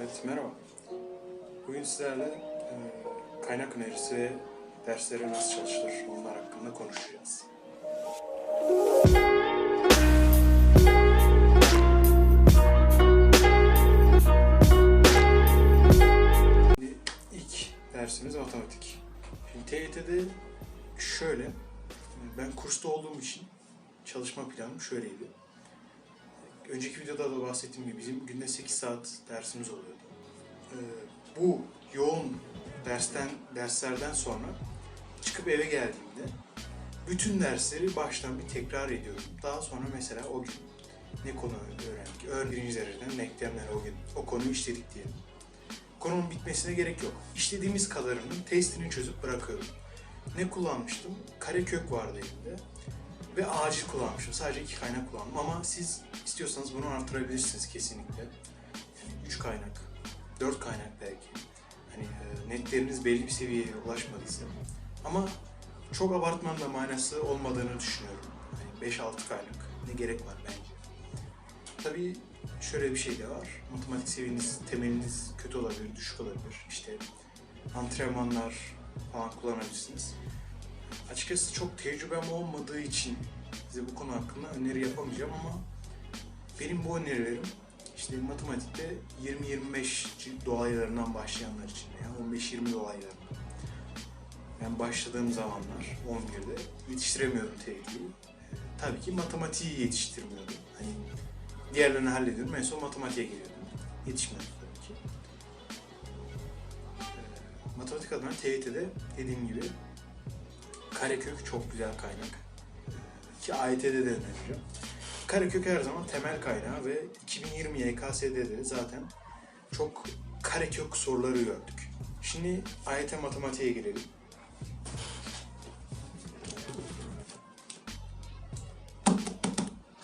Evet, merhaba. Bugün sizlerle e, kaynak önerisi ve derslere nasıl çalışılır onlar hakkında konuşacağız. Şimdi ilk dersimiz matematik. Şimdi TYT'de şöyle, ben kursta olduğum için çalışma planım şöyleydi. Önceki videoda da bahsettiğim gibi bizim günde 8 saat dersimiz oluyordu. Ee, bu yoğun dersten derslerden sonra çıkıp eve geldiğimde bütün dersleri baştan bir tekrar ediyorum. Daha sonra mesela o gün ne konu öğrendik? Ön birinci dereceden denklemler o gün o konuyu işledik diyelim. Konunun bitmesine gerek yok. İşlediğimiz kadarının testini çözüp bırakıyorum. Ne kullanmıştım? Karekök vardı elimde ve acil kullanmışım. Sadece iki kaynak kullandım ama siz istiyorsanız bunu artırabilirsiniz kesinlikle. Üç kaynak, dört kaynak belki. Hani e, netleriniz belli bir seviyeye ulaşmadıysa. Ama çok abartmanın da manası olmadığını düşünüyorum. Hani 5-6 kaynak ne gerek var bence. Tabii şöyle bir şey de var. Matematik seviyeniz, temeliniz kötü olabilir, düşük olabilir. İşte antrenmanlar falan kullanabilirsiniz. Açıkçası çok tecrübem olmadığı için size bu konu hakkında öneri yapamayacağım ama benim bu önerilerim işte matematikte 20-25 dolaylarından başlayanlar için veya 15-20 dolaylarından. Ben başladığım zamanlar 11'de yetiştiremiyordum TYT'yi. Tabii ki matematiği yetiştirmiyordum. Hani diğerlerini hallediyordum. En son matematiğe geliyordum. Yetişmiyordum tabii ki. Ee, Matematik adına TYT'de dediğim gibi Karekök çok güzel kaynak. Ki AYT'de de önereceğim. Karekök her zaman temel kaynağı ve 2020 YKS'de de zaten çok karekök soruları gördük. Şimdi AYT matematiğe girelim.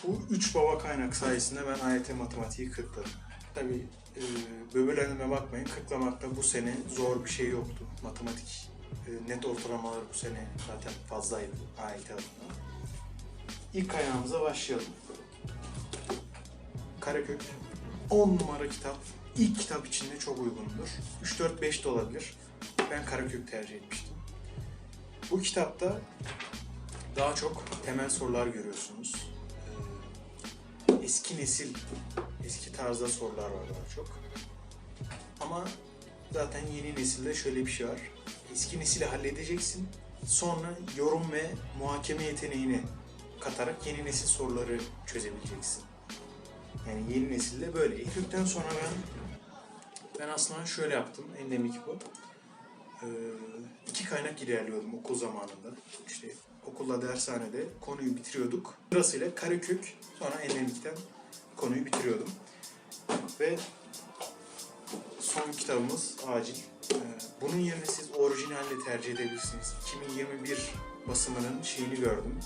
Bu üç baba kaynak sayesinde ben AYT matematiği kırkladım. Tabii e, böbürlenme bakmayın. Kırklamakta bu sene zor bir şey yoktu. Matematik net ortalamaları bu sene zaten fazlaydı AYT adına. İlk kaynağımıza başlayalım. Karakök 10 numara kitap. İlk kitap içinde çok uygundur. 3-4-5 de olabilir. Ben Karakök tercih etmiştim. Bu kitapta daha çok temel sorular görüyorsunuz. Ee, Eski nesil, eski tarzda sorular var daha çok. Ama zaten yeni nesilde şöyle bir şey var. Eski nesili halledeceksin. Sonra yorum ve muhakeme yeteneğini katarak yeni nesil soruları çözebileceksin. Yani yeni nesilde böyle. İlk yükten sonra ben ben aslında şöyle yaptım. Endemik bu. Ee, iki kaynak ilerliyordum okul zamanında. İşte okulda dershanede konuyu bitiriyorduk. Sırasıyla karekök sonra endemikten konuyu bitiriyordum. Ve son kitabımız acil. Ee, Bunun yerine siz orijinalle tercih edebilirsiniz. 2021 basımının şeyini gördüm.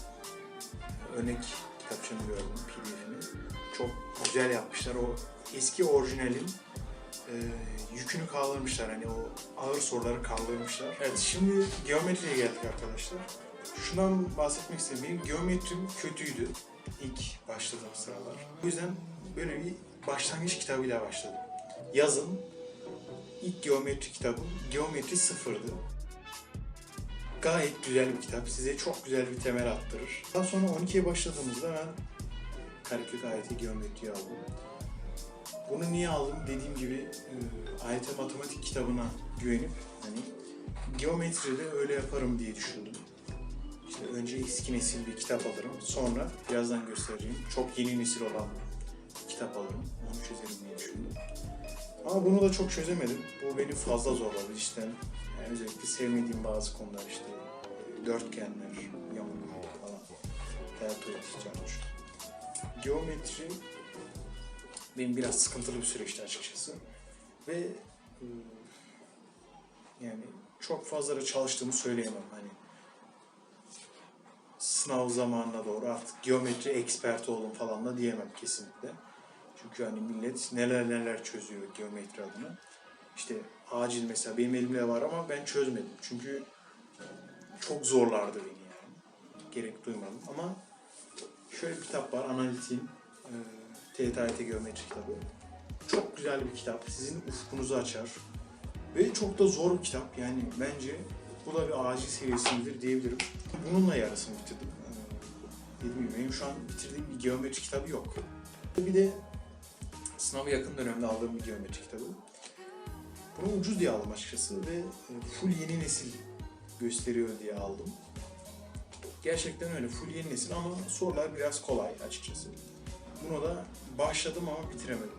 Örnek kitapçığını gördüm, pdf'ini. Çok güzel yapmışlar. O eski orijinalin e, yükünü kaldırmışlar. Hani o ağır soruları kaldırmışlar. Evet şimdi geometriye geldik arkadaşlar. Şundan bahsetmek istedim. Benim geometrim kötüydü ilk başladığım sıralar. O yüzden böyle bir başlangıç kitabıyla başladım. Yazın ilk geometri kitabım Geometri Sıfır'dı. Gayet güzel bir kitap. Size çok güzel bir temel attırır. Daha sonra 12'ye başladığımızda ben Karekök AYT Geometri'yi aldım. Bunu niye aldım? Dediğim gibi e, Matematik kitabına güvenip hani geometride öyle yaparım diye düşündüm. İşte önce eski nesil bir kitap alırım. Sonra birazdan göstereceğim çok yeni nesil olan kitap alırım. Onu çözerim diye düşündüm. Ama bunu da çok çözemedim. Bu beni fazla zorladı işte. Özellikle sevmediğim bazı konular işte e, dörtgenler, yamuklar falan. Deltoid, canmış. Geometri benim biraz sıkıntılı bir süreçti açıkçası. Ve e, yani çok fazla da çalıştığımı söyleyemem. Hani sınav zamanına doğru artık geometri expert oldum falan da diyemem kesinlikle. Çünkü hani millet neler neler çözüyor geometri adına. İşte acil mesela benim elimde var ama ben çözmedim. Çünkü çok zorlardı beni yani. Gerek duymadım ama şöyle bir kitap var analitiğin e, TYT geometri kitabı. Çok güzel bir kitap. Sizin ufkunuzu açar. Ve çok da zor bir kitap. Yani bence bu da bir acil seviyesindedir diyebilirim. Bununla yarısını bitirdim. Ee, Dediğim gibi benim şu an bitirdiğim bir geometri kitabı yok. Bir de sınava yakın dönemde aldığım bir geometri kitabı. Bunu ucuz diye aldım açıkçası ve e, full yeni nesil gösteriyor diye aldım. Gerçekten öyle full yeni nesil ama sorular biraz kolay açıkçası. Buna da başladım ama bitiremedim.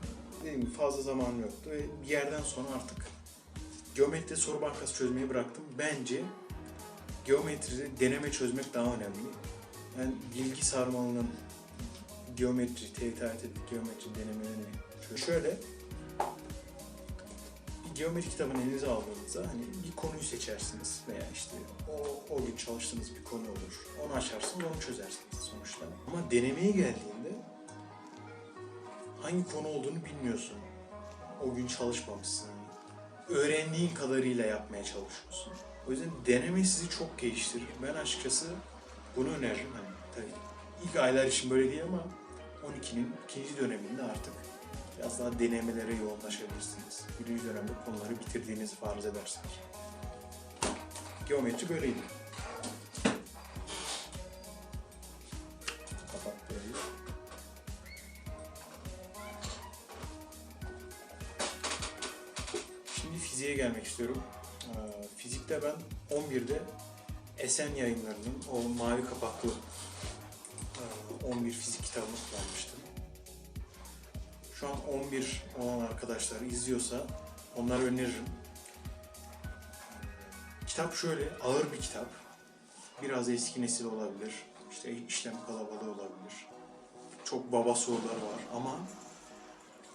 Dediğim gibi fazla zamanım yoktu ve bir yerden sonra artık geometride soru bankası çözmeyi bıraktım. Bence geometride deneme çözmek daha önemli. Yani bilgi sarmalının geometri, TYT geometri denemelerini şöyle- geometri kitabını elinize aldığınızda hani bir konuyu seçersiniz veya işte o, o gün çalıştığınız bir konu olur. Onu açarsınız, onu çözersiniz sonuçta. Ama denemeye geldiğinde hangi konu olduğunu bilmiyorsun. O gün çalışmamışsın. Öğrendiğin kadarıyla yapmaya çalışıyorsun. O yüzden deneme sizi çok geliştirir. Ben açıkçası bunu öneririm. Hani tabii ilk aylar için böyle değil ama 12'nin ikinci döneminde artık biraz daha denemelere yoğunlaşabilirsiniz. Birinci dönemde konuları bitirdiğinizi farz edersiniz. Geometri böyleydi. Şimdi fiziğe gelmek istiyorum. Ee, Fizikte ben 11'de Esen yayınlarının o mavi kapaklı e, 11 fizik kitabını kullanmıştım. Şu an 11 olan arkadaşlar izliyorsa onları öneririm. Kitap şöyle, ağır bir kitap. Biraz eski nesil olabilir. İşte işlem kalabalığı olabilir. Çok baba soruları var ama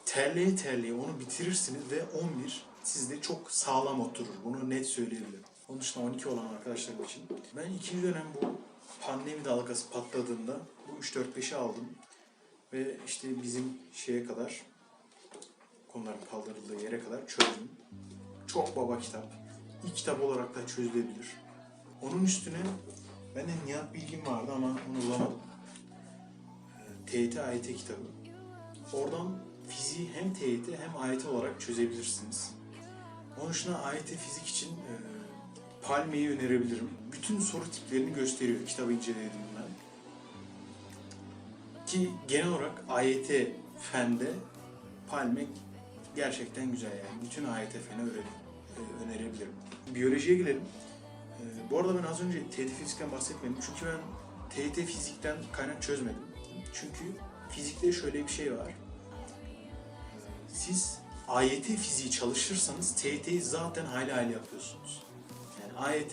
terleye terleye onu bitirirsiniz ve 11 sizde çok sağlam oturur. Bunu net söyleyebilirim. Onun dışında 12 olan arkadaşlarım için. Ben ikinci dönem bu pandemi dalgası patladığında bu 3-4-5'i aldım. Ve işte bizim şeye kadar konuların kaldırıldığı yere kadar çözdüm. Çok baba kitap. İlk kitap olarak da çözülebilir. Onun üstüne bende Nihat Bilgin vardı ama onu bulamadım. Ee, TYT AYT kitabı. Oradan fiziği hem TYT hem AYT olarak çözebilirsiniz. Onun dışında AYT fizik için e, Palme'yi önerebilirim. Bütün soru tiplerini gösteriyor kitabı incelediğimden. Ki genel olarak AYT fende Palme gerçekten güzel yani. Bütün AYT feni e, önerebilirim. Biyolojiye gelelim. E, bu arada ben az önce TYT fizikten bahsetmedim. Çünkü ben TYT fizikten kaynak çözmedim. Çünkü fizikte şöyle bir şey var. Siz AYT fiziği çalışırsanız TYT'yi zaten hayli hayli yapıyorsunuz. Yani AYT,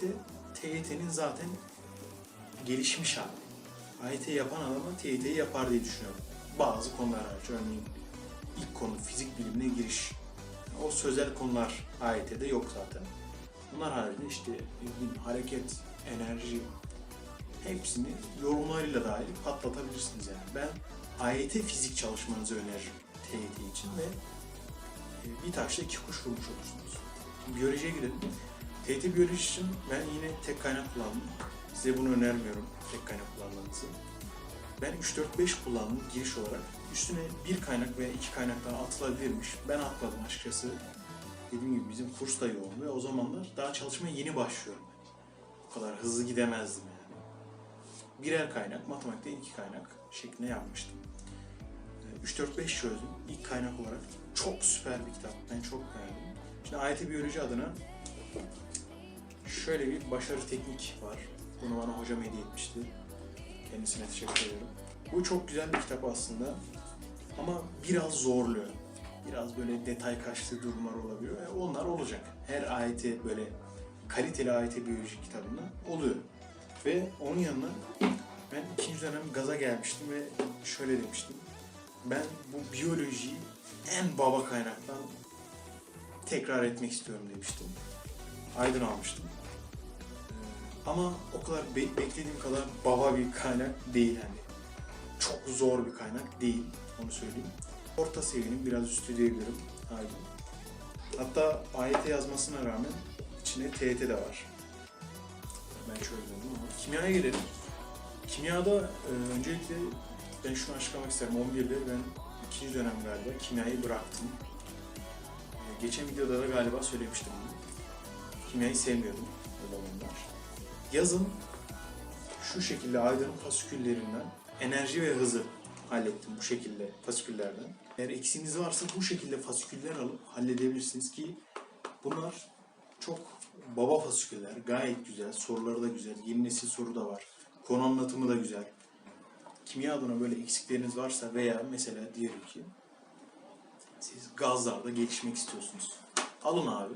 TYT'nin zaten gelişmiş hali. AYT yapan adama TYT'yi yapar diye düşünüyorum. Bazı konular hariç. Örneğin ilk konu fizik bilimine giriş. O sözel konular AYT'de yok zaten. Bunlar haricinde işte bileyim, hareket, enerji hepsini yorumlarıyla dahil patlatabilirsiniz yani. Ben AYT fizik çalışmanızı öneririm TYT için ve e, bir taşla iki kuş vurmuş olursunuz. Şimdi biyolojiye girelim. TYT biyoloji için ben yine tek kaynak kullandım. Size bunu önermiyorum tek kaynak kullanmanızı. Ben 3-4-5 kullandım giriş olarak. Üstüne bir kaynak veya iki kaynak daha atılabilirmiş. Ben atmadım açıkçası. Dediğim gibi bizim kurs da yoğun ve o zamanlar daha çalışmaya yeni başlıyorum. O kadar hızlı gidemezdim yani. Birer kaynak, matematikte iki kaynak şeklinde yapmıştım. 3-4-5 çözdüm ilk kaynak olarak. Çok süper bir kitap. Ben çok beğendim. Şimdi AYT Biyoloji adına şöyle bir başarı teknik var. Bunu bana hocam hediye etmişti. Kendisine teşekkür ederim. Bu çok güzel bir kitap aslında. Ama biraz zorluyor. Biraz böyle detay kaçtığı durumlar olabiliyor. E onlar olacak. Her AYT böyle kaliteli AYT biyoloji kitabında oluyor. Ve onun yanına ben ikinci dönem gaza gelmiştim ve şöyle demiştim. Ben bu biyolojiyi en baba kaynaktan tekrar etmek istiyorum demiştim. Aydın almıştım. Ama o kadar be- beklediğim kadar baba bir kaynak değil hani. Çok zor bir kaynak değil, onu söyleyeyim. Orta seviyenin biraz üstü diyebilirim Aydın. Hatta AYT yazmasına rağmen içinde TYT de var. Ben şöyle dedim ama. Kimyaya gelelim. Kimyada e, öncelikle ben şunu açıklamak isterim. 11'de ben ikinci dönem galiba kimyayı bıraktım. Ee, Geçen videoda da galiba söylemiştim bunu. Kimyayı sevmiyordum o zamanlar. Yazın şu şekilde aydınlık fasiküllerinden enerji ve hızı hallettim bu şekilde fasiküllerden. Eğer eksiğiniz varsa bu şekilde fasiküller alıp halledebilirsiniz ki bunlar çok baba fasiküller. Gayet güzel. Soruları da güzel. Yeni nesil soru da var. Konu anlatımı da güzel. Kimya adına böyle eksikleriniz varsa veya mesela diyelim ki siz gazlarda gelişmek istiyorsunuz. Alın abi.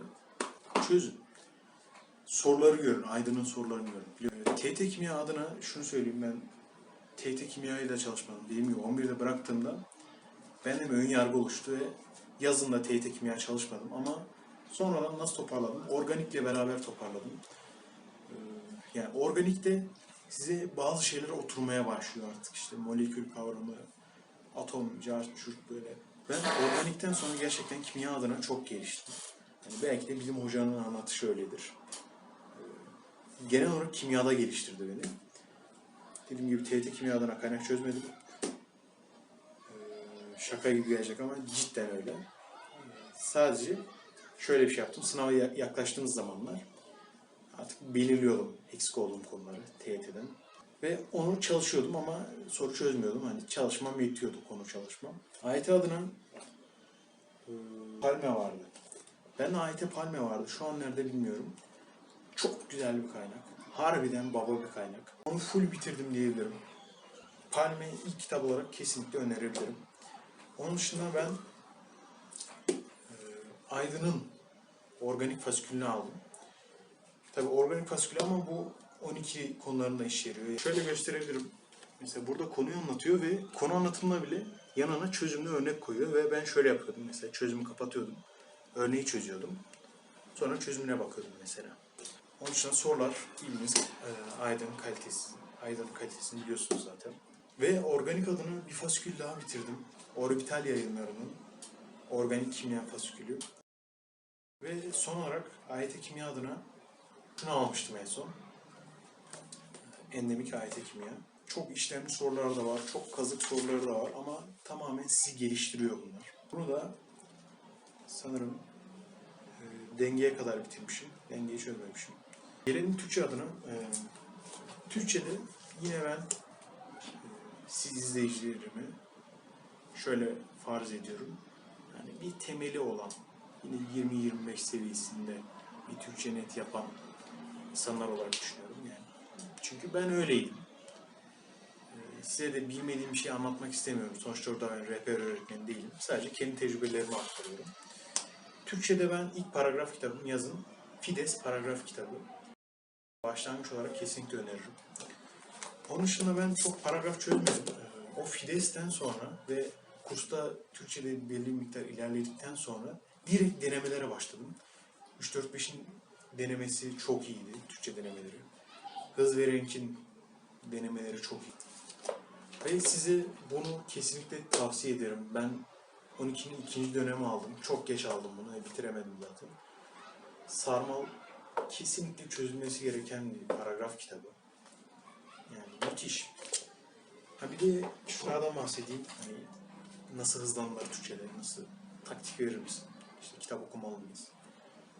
Çözün. Soruları görün. Aydın'ın sorularını görün. TT Kimya adına şunu söyleyeyim ben TT Kimya'yı da çalışmadım. Dediğim gibi 11'de bıraktığımda bende bir ön yargı oluştu ve yazın da TT Kimya çalışmadım ama sonradan nasıl toparladım? Organikle beraber toparladım. Ee, Yani organikte size bazı şeyler oturmaya başlıyor artık işte molekül kavramı, atom, cart, çurt böyle. Ben organikten sonra gerçekten kimya adına çok geliştim. Yani belki de bizim hocanın anlatışı öyledir. Genel olarak kimyada geliştirdi beni. Dediğim gibi TYT kimya adına kaynak çözmedim. Ee, Şaka gibi gelecek ama cidden öyle. Sadece şöyle bir şey yaptım. Sınava ya- yaklaştığımız zamanlar artık belirliyordum eksik olduğum konuları TYT'den. Ve onu çalışıyordum ama soru çözmüyordum. Hani çalışmam yetiyordu konu çalışmam. AYT adına e, Palme vardı. Ben AYT Palme vardı. Şu an nerede bilmiyorum. Çok güzel bir kaynak. Harbiden baba bir kaynak. Onu full bitirdim diyebilirim. Palme ilk kitap olarak kesinlikle önerebilirim. Onun dışında ben e, Aydın'ın organik fasikülünü aldım. Tabii organik fasikül ama bu 12 konularında işe yarıyor. Şöyle gösterebilirim. Mesela burada konuyu anlatıyor ve konu anlatımına bile yanına çözümlü örnek koyuyor ve ben şöyle yapıyordum mesela çözümü kapatıyordum. Örneği çözüyordum. Sonra çözümüne bakıyordum mesela. Onun dışında sorular bildiğiniz e, Aydın kalitesi. Aydın kalitesini biliyorsunuz zaten. Ve organik adına bir fasikül daha bitirdim. Orbital yayınlarının organik kimya fasikülü. Ve son olarak AYT kimya adına şunu almıştım en son. Endemik AYT kimya. Çok işlemli sorular da var, çok kazık soruları da var ama tamamen sizi geliştiriyor bunlar. Bunu da sanırım e, dengeye kadar bitirmişim. Dengeyi çözmemişim. Gelelim Türkçe adına. E, Türkçe'de yine ben e, siz izleyicilerimi şöyle farz ediyorum. Yani bir temeli olan, yine 20-25 seviyesinde bir Türkçe net yapan insanlar olarak düşünüyorum yani. Çünkü ben öyleydim. Ee, Size de bilmediğim bir şey anlatmak istemiyorum. Sonuçta orada ben rehber öğretmeni değilim. Sadece kendi tecrübelerimi aktarıyorum. Türkçe'de ben ilk paragraf kitabım yazın Fides paragraf kitabı. Başlangıç olarak kesinlikle öneririm. Onun dışında ben çok paragraf çözmedim. O Fides'ten sonra ve kursta Türkçe'de belli bir miktar ilerledikten sonra direkt denemelere başladım. 3-4-5'in denemesi çok iyiydi, Türkçe denemeleri. Hız ve Renk'in denemeleri çok iyi. Ve size bunu kesinlikle tavsiye ederim. Ben 12'nin ikinci dönemi aldım. Çok geç aldım bunu ve bitiremedim zaten. Sarmal kesinlikle çözülmesi gereken bir paragraf kitabı. Yani müthiş. Ha bir de şunlardan bahsedeyim. Hani nasıl hızlanılır Türkçe'de, nasıl taktik verir misin? İşte kitap okumalı mıyız?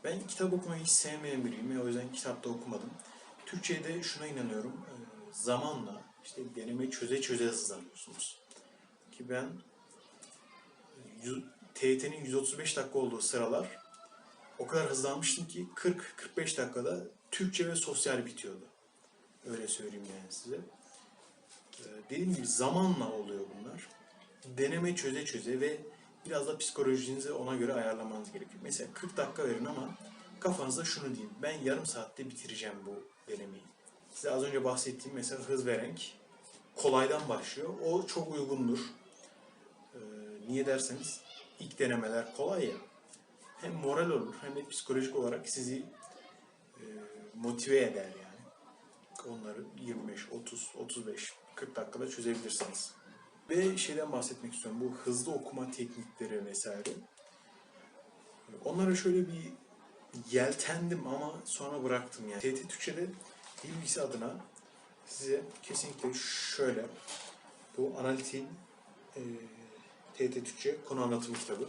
Ben kitap okumayı hiç sevmeyen biriyim o yüzden kitap da okumadım. Türkçe'de şuna inanıyorum. e, Zamanla işte denemeyi çöze çöze hızlanıyorsunuz. Ki ben e, TYT'nin 135 dakika olduğu sıralar o kadar hızlanmıştım ki 40-45 dakikada Türkçe ve sosyal bitiyordu. Öyle söyleyeyim yani size. Ee, Dediğim gibi zamanla oluyor bunlar. Deneme çöze çöze ve biraz da psikolojinizi ona göre ayarlamanız gerekiyor. Mesela 40 dakika verin ama kafanızda şunu diyeyim. Ben yarım saatte bitireceğim bu denemeyi. Size az önce bahsettiğim mesela hız ve renk kolaydan başlıyor. O çok uygundur. Ee, niye derseniz ilk denemeler kolay ya. Hem moral olur hem de psikolojik olarak sizi e, motive eder yani. Onları 25, 30, 35, 40 dakikada çözebilirsiniz. Ve şeyden bahsetmek istiyorum. Bu hızlı okuma teknikleri vesaire. Onlara şöyle bir yeltendim ama sonra bıraktım yani. TT Türkçe'de bilgisi adına size kesinlikle şöyle bu analitiğin e, TET Türkçe konu anlatım kitabı.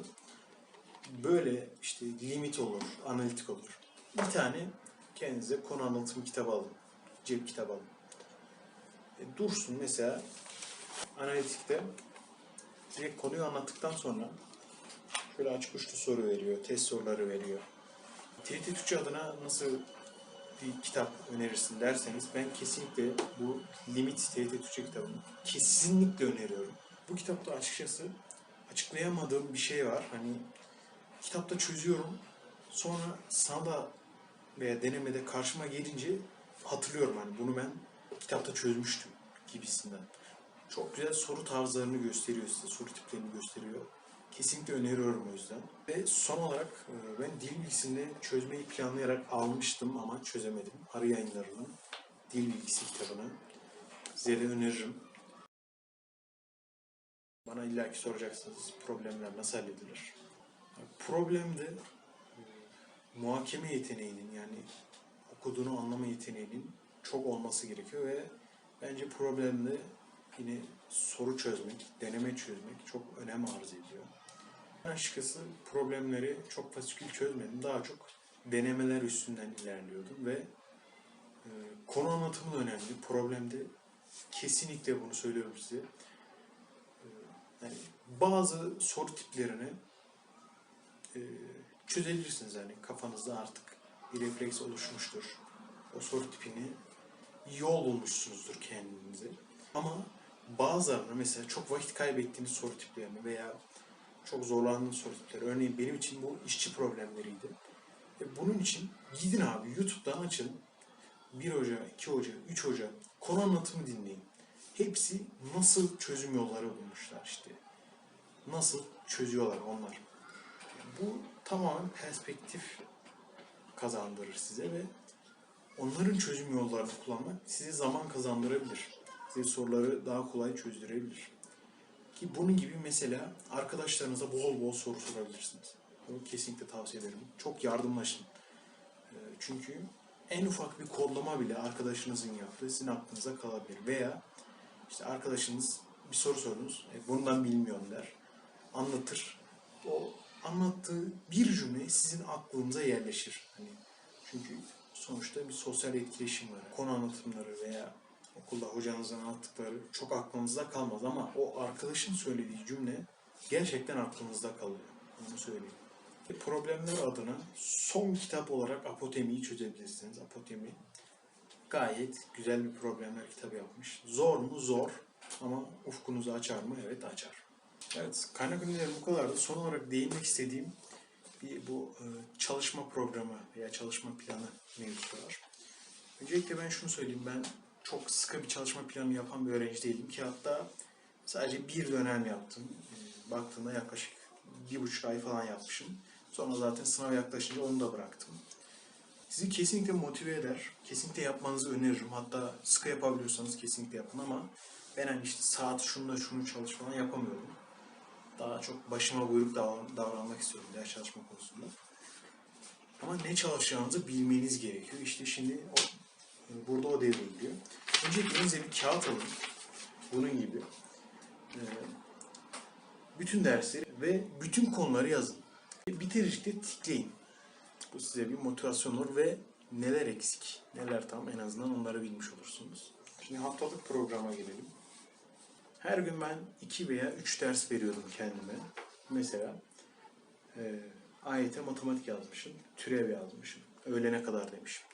Böyle işte limit olur, analitik olur. Bir tane kendinize konu anlatım kitabı alın. Cep kitabı alın. E, dursun mesela analitikte direkt konuyu anlattıktan sonra şöyle açık uçlu soru veriyor, test soruları veriyor. TET Türkçe adına nasıl bir kitap önerirsin derseniz ben kesinlikle bu Limit TYT Türkçe kitabını kesinlikle öneriyorum. Bu kitapta açıkçası açıklayamadığım bir şey var. Hani kitapta çözüyorum. Sonra sınavda veya denemede karşıma gelince hatırlıyorum hani bunu ben kitapta çözmüştüm gibisinden. Çok güzel soru tarzlarını gösteriyor size, soru tiplerini gösteriyor. Kesinlikle öneriyorum o yüzden. Ve son olarak e, ben dil bilgisini çözmeyi planlayarak almıştım ama çözemedim. Arı yayınlarının dil bilgisi kitabını size de öneririm. Bana illaki soracaksınız problemler nasıl halledilir? Problemde e, muhakeme yeteneğinin yani okuduğunu anlama yeteneğinin çok olması gerekiyor ve bence problemde yine soru çözmek, deneme çözmek çok önem arz ediyor. Ben açıkçası problemleri çok fasikül çözmedim. Daha çok denemeler üstünden ilerliyordum ve e, konu anlatımı da önemli. Problemde kesinlikle bunu söylüyorum size. E, yani bazı soru tiplerini e, çözebilirsiniz yani kafanızda artık bir refleks oluşmuştur. O soru tipini yol bulmuşsunuzdur kendinize. Ama bazılarını mesela çok vakit kaybettiğiniz soru tiplerini veya çok zorlandığınız soru tipleri. Örneğin benim için bu işçi problemleriydi. Ve bunun için gidin abi YouTube'dan açın. Bir hoca, iki hoca, üç hoca konu anlatımı dinleyin. Hepsi nasıl çözüm yolları bulmuşlar işte. Nasıl çözüyorlar onlar. Bu tamamen perspektif kazandırır size ve onların çözüm yollarını kullanmak size zaman kazandırabilir. Size soruları daha kolay çözdürebilir. Ki bunun gibi mesela arkadaşlarınıza bol bol soru sorabilirsiniz. Bunu kesinlikle tavsiye ederim. Çok yardımlaşın. Ee, Çünkü en ufak bir kodlama bile arkadaşınızın yaptığı sizin aklınıza kalabilir. Veya işte arkadaşınız bir soru sorunuz, e, bundan bilmiyorum der. Anlatır. O anlattığı bir cümle sizin aklınıza yerleşir. Hani çünkü sonuçta bir sosyal etkileşim var. Konu anlatımları veya okulda hocanızın anlattıkları çok aklınızda kalmaz ama o arkadaşın söylediği cümle gerçekten aklınızda kalıyor. Onu söyleyeyim. Problemler adına son kitap olarak Apotemi'yi çözebilirsiniz. Apotemi gayet güzel bir problemler kitabı yapmış. Zor mu? Zor. Ama ufkunuzu açar mı? Evet açar. Evet, kaynak ünlüleri bu kadardı. Son olarak değinmek istediğim bir bu e, çalışma programı veya çalışma planı mevzusu var. Öncelikle ben şunu söyleyeyim. Ben çok sıkı bir çalışma planı yapan bir öğrenci değilim ki hatta sadece bir dönem yaptım. E, baktığımda yaklaşık bir buçuk ay falan yapmışım. Sonra zaten sınav yaklaşınca onu da bıraktım. Sizi kesinlikle motive eder. Kesinlikle yapmanızı öneririm. Hatta sıkı yapabiliyorsanız kesinlikle yapın ama ben hani işte saat şununla şunu çalış falan yapamıyorum. Daha çok başıma buyruk davran- davranmak istiyorum ders çalışma konusunda. Ama ne çalışacağınızı bilmeniz gerekiyor. İşte şimdi o, burada o devreye giriyor. Öncelikle elinize bir kağıt alın. Bunun gibi. Ee, bütün dersleri ve bütün konuları yazın. Bitirişte tikleyin. Bu size bir motivasyon olur ve neler eksik, neler tam en azından onları bilmiş olursunuz. Şimdi haftalık programa gelelim. Her gün ben iki veya üç ders veriyordum kendime. Mesela e, AYT matematik yazmışım, türev yazmışım. Öğlene kadar demişim.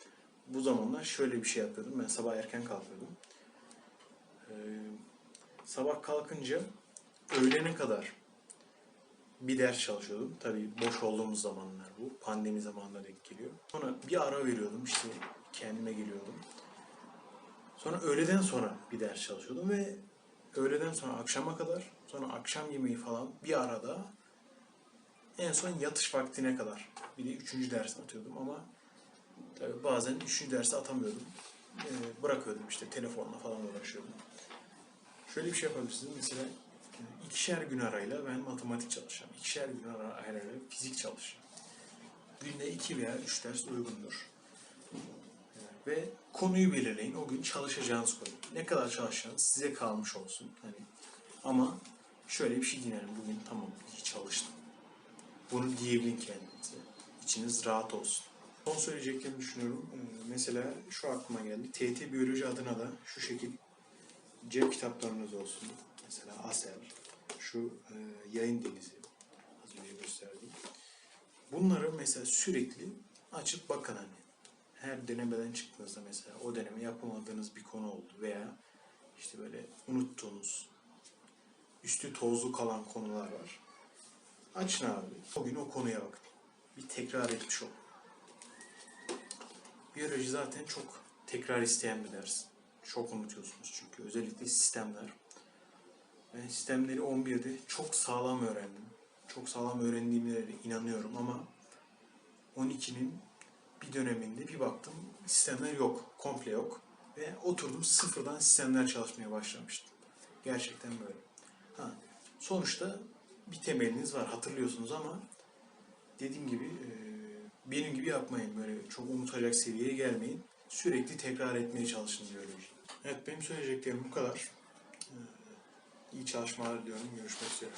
Bu zamanlar şöyle bir şey yapıyordum. Ben sabah erken kalkıyordum. E, sabah kalkınca öğlene kadar bir ders çalışıyordum. Tabii boş olduğumuz zamanlar bu. Pandemi zamanına denk geliyor. Sonra bir ara veriyordum işte kendime geliyordum. Sonra öğleden sonra bir ders çalışıyordum ve öğleden sonra akşama kadar sonra akşam yemeği falan bir arada en son yatış vaktine kadar bir de üçüncü ders atıyordum ama tabii bazen üçüncü dersi atamıyordum. Ee, bırakıyordum işte telefonla falan uğraşıyordum. Şöyle bir şey yapabilirsiniz. Mesela e, ikişer gün arayla ben matematik çalışacağım. İkişer gün ara- arayla fizik çalışacağım. Günde iki veya üç ders uygundur. Ve konuyu belirleyin. O gün çalışacağınız konu. Ne kadar çalışacağınız size kalmış olsun. Hani ama şöyle bir şey dinlerim. Bugün tamam iyi çalıştım. Bunu diyebilin kendinize. İçiniz rahat olsun. Son söyleyeceklerimi düşünüyorum. Ee, mesela şu aklıma geldi. TT Biyoloji adına da şu şekil cep kitaplarınız olsun. Mesela Asel, şu e, Yayın Denizi az önce gösterdiğim. Bunları mesela sürekli açıp bakın hani. Her denemeden çıktığınızda mesela o deneme yapamadığınız bir konu oldu veya işte böyle unuttuğunuz üstü tozlu kalan konular var. Açın abi. O gün o konuya bakın. Bir tekrar etmiş olun. Biyoloji zaten çok tekrar isteyen bir ders. Çok unutuyorsunuz çünkü. Özellikle sistemler. Ben sistemleri 11'de çok sağlam öğrendim. Çok sağlam öğrendiğime de inanıyorum ama 12'nin bir döneminde bir baktım sistemler yok. Komple yok. Ve oturdum sıfırdan sistemler çalışmaya başlamıştım. Gerçekten böyle. Ha, sonuçta bir temeliniz var hatırlıyorsunuz ama dediğim gibi e, benim gibi yapmayın böyle çok unutacak seviyeye gelmeyin. Sürekli tekrar etmeye çalışın biyoloji. Evet benim söyleyeceklerim bu kadar. E, İyi çalışmalar diliyorum. Görüşmek üzere.